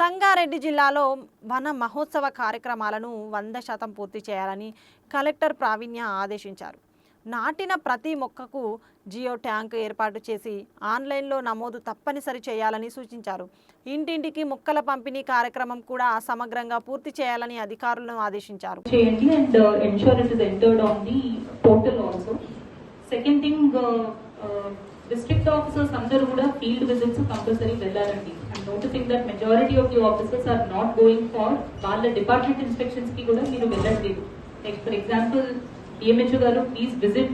సంగారెడ్డి జిల్లాలో వన మహోత్సవ కార్యక్రమాలను వంద శాతం పూర్తి చేయాలని కలెక్టర్ ప్రావీణ్య ఆదేశించారు. నాటిన ప్రతి మొక్కకు జియో ట్యాంక్ ఏర్పాటు చేసి ఆన్లైన్లో నమోదు తప్పనిసరి చేయాలని సూచించారు. ఇంటింటికి మొక్కల పంపిణీ కార్యక్రమం కూడా సమగ్రంగా పూర్తి చేయాలని అధికారులను ఆదేశించారు. సెకండ్ థింగ్ డిస్ట్రిక్ట్ ఆఫీసర్స్ అందరూ కూడా ఫీల్డ్ విజిట్స్ కంపల్సరీ వెళ్ళారండి. And noticing that majority of the officers are not going for వాళ్ళ డిపార్ట్మెంట్ ఇన్స్పెక్షన్స్కి కూడా మీరు వెళ్ళట్లేదు like for example DMHO garu please visit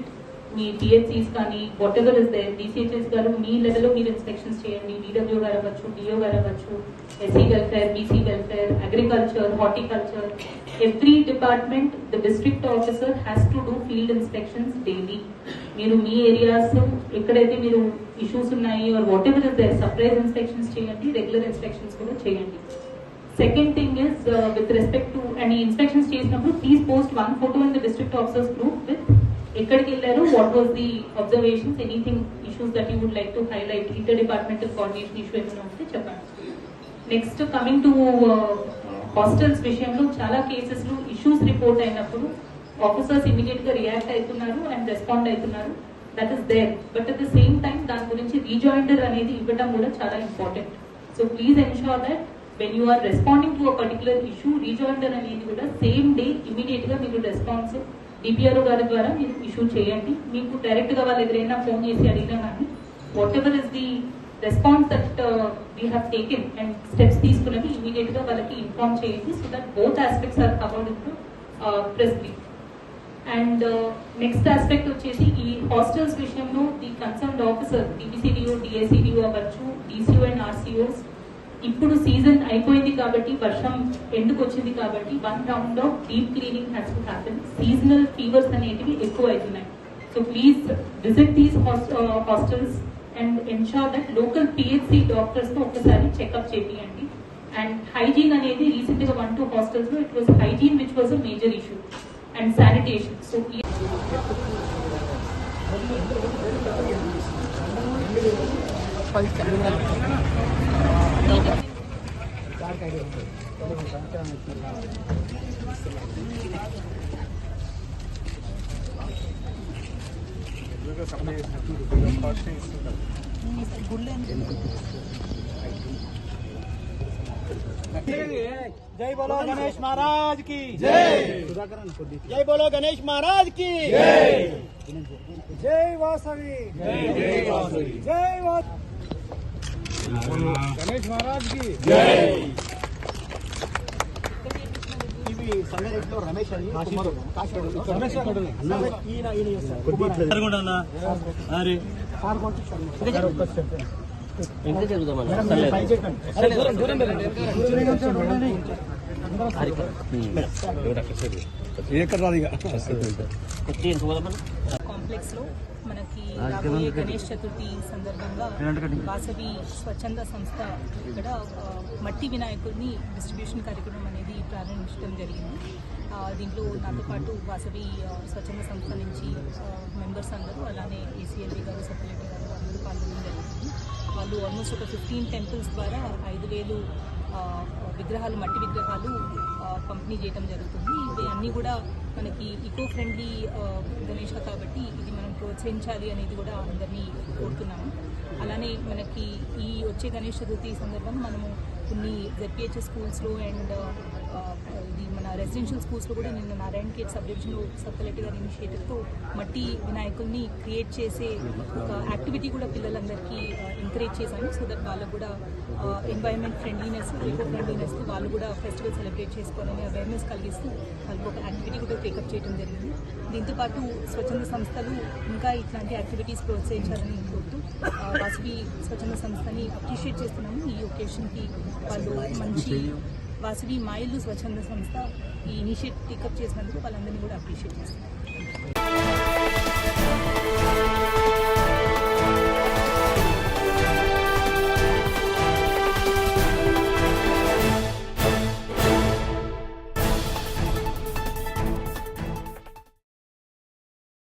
me PHCs కానీ whatever is there DCHS garu మీ లెవెల్లో మీరు ఇన్స్పెక్షన్స్ చేయండి. డిడబ్ల్యూ గారు అవ్వచ్చు డిఓ గారు అవ్వచ్చు SC welfare BC welfare agriculture horticulture every department the district officer has to do field inspections daily మీరు మీ ఏరియాస్ ఎక్కడైతే మీరు ఇష్యూస్ ఉన్నాయి or whatever is there surprise inspections చేయండి రెగ్యులర్ ఇన్స్పెక్షన్స్ కూడా చేయండి. Second thing is with respect to and inspections చేసినప్పుడు please post one photo in the district officers group with ఎక్కడికి వెళ్ళారు? What was the observations anything issues that you would like to highlight inter departmental coordination issue ఏమైనా ఉంటే చెప్పండి. Next coming to hostels విషయంలో చాలా కేసెస్లో issues report అయినప్పుడు officers ఇమీడియట్గా రియాక్ట్ అవుతున్నారు అండ్ రెస్పాండ్ అవుతున్నారు. That is there but at the same time దాని గురించి రీజాయిండర్ అనేది ఇవ్వడం కూడా చాలా important so please ensure that when you are responding to a particular issue rejoinder అనేది కూడా సేమ్ డే ఇమీడియట్గా మీరు రెస్పాన్స్ డిపిఆర్ఓ గారి ద్వారా మీరు ఇష్యూ చేయండి. మీకు డైరెక్ట్గా వాళ్ళు ఎవరైనా ఫోన్ చేసి అడిగినా కానీ whatever is the response that we have taken and steps తీసుకున్నవి ఇమీడియట్గా వాళ్ళకి ఇన్ఫార్మ్ చేయండి so that both aspects are covered in press and next aspect వచ్చేసి ఈ హాస్టల్స్ విషయంలో the concern officer DBCDO DACDO అవ్వచ్చు డిసిఓ అండ్ ఆర్సిఓస్ ఇప్పుడు సీజన్ అయిపోయింది కాబట్టి వర్షం ఎందుకు వచ్చింది కాబట్టి one round of deep cleaning has to happen seasonal fevers అనేటివి ఎక్కువ అవుతున్నాయి so please visit these hostels and ensure that local PHC డాక్టర్స్తో ఒకసారి చెకప్ చేపియండి. అండ్ హైజీన్ అనేది రీసెంట్గా వన్ టూ హాస్టల్స్లో it was hygiene which was a major issue and sanitation so जय बोलो गणेश महाराज की। जय जय बोलो गणेश महाराज की। जय जय वासवी। जय वासवी। जय गणेश महाराज की। जय సంగారెడ్డిలో రమేష్ అని. ఈయన ఈయన. ఎంత జరుగుతామన్నా కాంప్లెక్స్లో మనకి రాబోయే గణేష్ చతుర్థి సందర్భంగా వాసవి స్వచ్ఛంద సంస్థ ఇక్కడ మట్టి వినాయకుడిని డిస్ట్రిబ్యూషన్ కార్యక్రమం అనేది ప్రారంభించడం జరిగింది. దీంట్లో నాతో పాటు వాసవి స్వచ్ఛంద సంస్థ నుంచి మెంబర్స్ అందరూ అలానే ఏసీఎల్బీ గారు సెక్రటరీ గారు అందరూ పాల్గొనడం జరిగింది. వాళ్ళు ఆల్మోస్ట్ ఒక ఫిఫ్టీన్ టెంపుల్స్ ద్వారా ఐదు వేలు విగ్రహాలు మట్టి విగ్రహాలు పంపిణీ చేయడం జరుగుతుంది. ఇవి అన్నీ కూడా మనకి ఇకో ఫ్రెండ్లీ గణేష్ కాబట్టి ఇది మనం ప్రోత్సహించాలి అనేది కూడా అందరినీ కోరుతున్నాము. అలానే మనకి ఈ వచ్చే గణేష్ చతుర్థి సందర్భంగా మనము కొన్ని జెడ్పిహెచ్ స్కూల్స్లో అండ్ ఇది మన రెసిడెన్షియల్ స్కూల్స్లో కూడా నిన్న నారాయణ కేట్ సబ్ డివిజన్లో సబ్ గారి ఇనిషియేటివ్తో మట్టి వినాయకుల్ని క్రియేట్ చేసే ఒక యాక్టివిటీ కూడా పిల్లలందరికీ ఎంకరేజ్ చేశాను సో దట్ వాళ్ళకు కూడా ఎన్వైరన్మెంట్ ఫ్రెండ్లీనెస్ ఈకో ఫ్రెండ్లీనెస్ వాళ్ళు కూడా ఫెస్టివల్ సెలబ్రేట్ చేసుకోవాలని అవేర్నెస్ కలిగిస్తూ వాళ్ళకి ఒక యాక్టివిటీ కూడా టేకప్ చేయడం జరిగింది. దీంతోపాటు స్వచ్ఛంద సంస్థలు ఇంకా ఇట్లాంటి యాక్టివిటీస్ ప్రోత్సహించాలని కోరుతూ ఆ, వాసవి స్వచ్ఛంద సంస్థని అప్రిషియేట్ చేస్తున్నాము. ఈ ఒకేషన్కి వాళ్ళు మంచి వాసవి మాయిల్లు స్వచ్ఛంద సంస్థ ఈ ఇనిషియేట్ టేకప్ చేసినందుకు వాళ్ళందరినీ కూడా అప్రిషియేట్ చేస్తున్నారు